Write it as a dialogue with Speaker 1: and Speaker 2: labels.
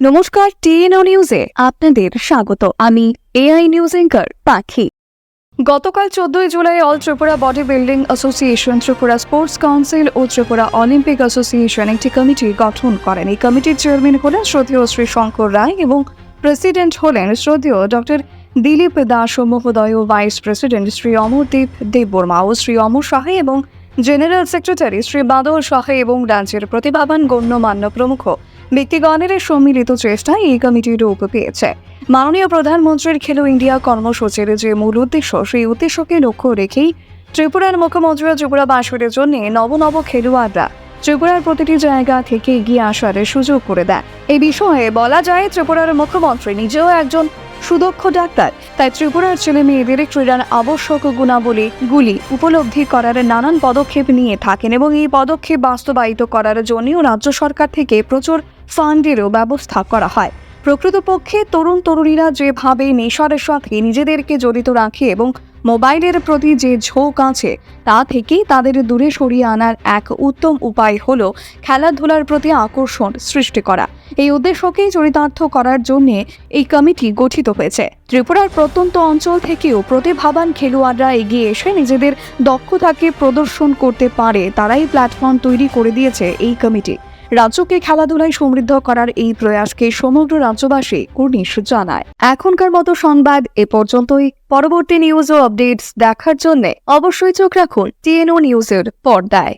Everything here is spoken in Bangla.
Speaker 1: নমস্কার, টিএনও নিউজে আপনাদের স্বাগত। আমি এআই নিউজ এঙ্কার পাখি। গতকাল চোদ্দই July all Tripura body building association, Tripura sports council ও ত্রিপুরা অলিম্পিক অ্যাসোসিয়েশন একটি কমিটি গঠন করেন। এই কমিটির চেয়ারম্যান হলেন শ্রদ্ধেয় শ্রী শঙ্কর রায় এবং প্রেসিডেন্ট হলেন শ্রদ্ধেয় ডক্টর দিলীপ দাস মহোদয় ও ভাইস প্রেসিডেন্ট শ্রী অমরদীপ দেববর্মা ও শ্রী অমর সাহা এবং জেনারেল সেক্রেটারি শ্রী বাদল সাহা এবং রাজ্যের প্রতিভাবান গণ্যমান্য প্রমুখ। ব্যক্তিগণের সম্মিলিত চেষ্টায় এই কমিটি রূপ পেয়েছে। মাননীয় প্রধানমন্ত্রীর খেলো ইন্ডিয়া কর্মসূচির যে মূল উদ্দেশ্য, সেই উদ্দেশ্যকে লক্ষ্য রেখেই ত্রিপুরার মুখ্যমন্ত্রী ত্রিপুরাবাসীদের জন্য নব নব খেলোয়াড়রা ত্রিপুরার প্রতিটি জায়গা থেকে এগিয়ে আসার সুযোগ করে দেয় এই বিষয়ে বলা যায়, ত্রিপুরার মুখ্যমন্ত্রী নিজেও একজন সুদক্ষ ডাক্তার। তাই ত্রিপুরার ছেলে মেয়েদের ক্রীড়ার আবশ্যক গুণাবলী গুলি উপলব্ধি করার নানান পদক্ষেপ নিয়ে থাকেন এবং এই পদক্ষেপ বাস্তবায়িত করার জন্যও রাজ্য সরকার থেকে প্রচুর ফান্ডেরও ব্যবস্থা করা হয়। প্রকৃতপক্ষে তরুণ তরুণীরা যেভাবে নেশার সাথে নিজেদেরকে জড়িত রাখে এবং মোবাইলের প্রতি যে ঝোঁক আছে, তা থেকেই তাদের দূরে সরিয়ে আনার এক উত্তম উপায় হল খেলাধুলার প্রতি আকর্ষণ সৃষ্টি করা। এই উদ্দেশ্যকেই চরিতার্থ করার জন্য এই কমিটি গঠিত হয়েছে। ত্রিপুরার প্রত্যন্ত অঞ্চল থেকেও প্রতিভাবান খেলোয়াড়রা এগিয়ে এসে নিজেদের দক্ষতাকে প্রদর্শন করতে পারে, তারাই প্ল্যাটফর্ম তৈরি করে দিয়েছে এই কমিটি। রাজ্যকে খেলাধুলায় সমৃদ্ধ করার এই প্রয়াসকে সমগ্র রাজ্যবাসী কুর্নিশ জানায়। এখনকার মতো সংবাদ এ পর্যন্তই। পরবর্তী নিউজ ও আপডেটস দেখার জন্য অবশ্যই চোখ রাখুন টিএনও নিউজের পর্দায়।